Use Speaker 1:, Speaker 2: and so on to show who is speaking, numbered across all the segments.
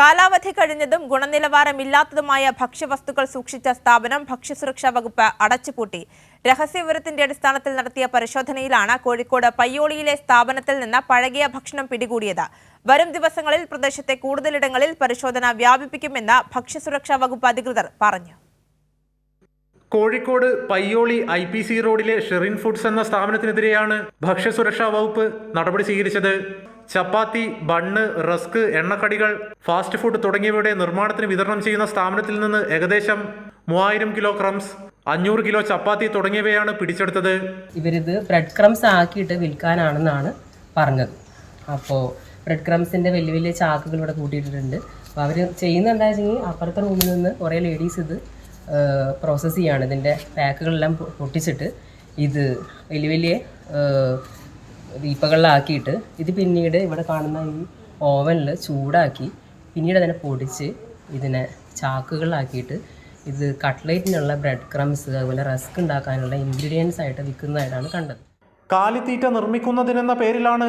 Speaker 1: കാലാവധി കഴിഞ്ഞതും ഗുണനിലവാരമില്ലാത്തതുമായ ഭക്ഷ്യവസ്തുക്കൾ സൂക്ഷിച്ച സ്ഥാപനം ഭക്ഷ്യസുരക്ഷാ വകുപ്പ് അടച്ചുപൂട്ടി. രഹസ്യവിവരത്തിന്റെ അടിസ്ഥാനത്തിൽ നടത്തിയ പരിശോധനയിലാണ് കോഴിക്കോട് പയ്യോളിയിലെ സ്ഥാപനത്തിൽ നിന്ന് പഴകിയ ഭക്ഷണം പിടികൂടിയത്. വരും ദിവസങ്ങളിൽ പ്രദേശത്തെ കൂടുതലിടങ്ങളിൽ പരിശോധന വ്യാപിപ്പിക്കുമെന്ന് ഭക്ഷ്യസുരക്ഷാ വകുപ്പ് അധികൃതർ പറഞ്ഞു.
Speaker 2: Kozhikode Payyoli I P C റോഡിലെ ഷെറിൻ ഫുഡ്സ് എന്ന സ്ഥാപനത്തിനെതിരെയാണ് ഭക്ഷ്യസുരക്ഷാ വകുപ്പ് നടപടി സ്വീകരിച്ചത്. ചപ്പാത്തി ബണ്ണ് റസ്ക് എണ്ണക്കടികൾ ഫാസ്റ്റ് ഫുഡ് തുടങ്ങിയവയുടെ നിർമ്മാണത്തിന് വിതരണം ചെയ്യുന്ന സ്ഥാപനത്തിൽ നിന്ന് ഏകദേശം മൂവായിരം കിലോ ക്രംസ് അഞ്ഞൂറ് കിലോ ചപ്പാത്തി തുടങ്ങിയവയാണ് പിടിച്ചെടുത്തത്.
Speaker 3: ഇവരിത് ബ്രെഡ് ക്രംസ് ആക്കിയിട്ട് വിൽക്കാനാണെന്നാണ് പറഞ്ഞത്. അപ്പോൾ ബ്രെഡ് ക്രംസിന്റെ വലിയ വലിയ ചാക്കുകൾ ഇവിടെ കൂട്ടിയിട്ടിട്ടുണ്ട്. അപ്പോൾ അവർ വെച്ചാൽ അപ്പുറത്തെ റൂമിൽ നിന്ന് കുറേ ലേഡീസ് ഇത് പ്രോസസ്സ് ചെയ്യാണ്. ഇതിന്റെ പാക്കുകളെല്ലാം പൊട്ടിച്ചിട്ട് ഇത് വലിയ വലിയ ദീപകളിലാക്കിയിട്ട് ഇത് പിന്നീട് ഇവിടെ കാണുന്ന ഈ ഓവനിൽ ചൂടാക്കി പിന്നീട് അതിനെ പൊടിച്ച് ഇതിനെ ചാക്കുകളിലാക്കിയിട്ട് ഇത് കട്ട്ലേറ്റിനുള്ള ബ്രെഡ് ക്രംസ് അതുപോലെ റസ്ക് ഉണ്ടാക്കാനുള്ള ഇൻഗ്രീഡിയൻസ് ആയിട്ട് വിൽക്കുന്നതായിട്ടാണ് കണ്ടത്.
Speaker 2: കാലിത്തീറ്റ നിർമ്മിക്കുന്നതിനെന്ന പേരിലാണ്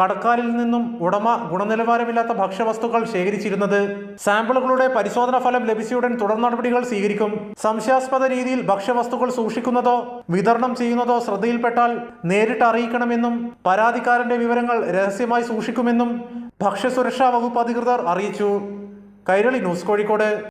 Speaker 2: കടക്കാരിൽ നിന്നും ഉടമ ഗുണനിലവാരമില്ലാത്ത ഭക്ഷ്യവസ്തുക്കൾ ശേഖരിച്ചിരുന്നത് സാമ്പിളുകളുടെ പരിശോധനാ ഫലം ലഭിച്ചയുടൻ തുടർ നടപടികൾ സ്വീകരിക്കും. സംശയാസ്പദ രീതിയിൽ ഭക്ഷ്യവസ്തുക്കൾ സൂക്ഷിക്കുന്നതോ വിതരണം ചെയ്യുന്നതോ ശ്രദ്ധയിൽപ്പെട്ടാൽ നേരിട്ട് അറിയിക്കണമെന്നും പരാതിക്കാരന്റെ വിവരങ്ങൾ രഹസ്യമായി സൂക്ഷിക്കുമെന്നും ഭക്ഷ്യസുരക്ഷാ വകുപ്പ് അധികൃതർ അറിയിച്ചു. കൈരളി ന്യൂസ് കോഴിക്കോട്.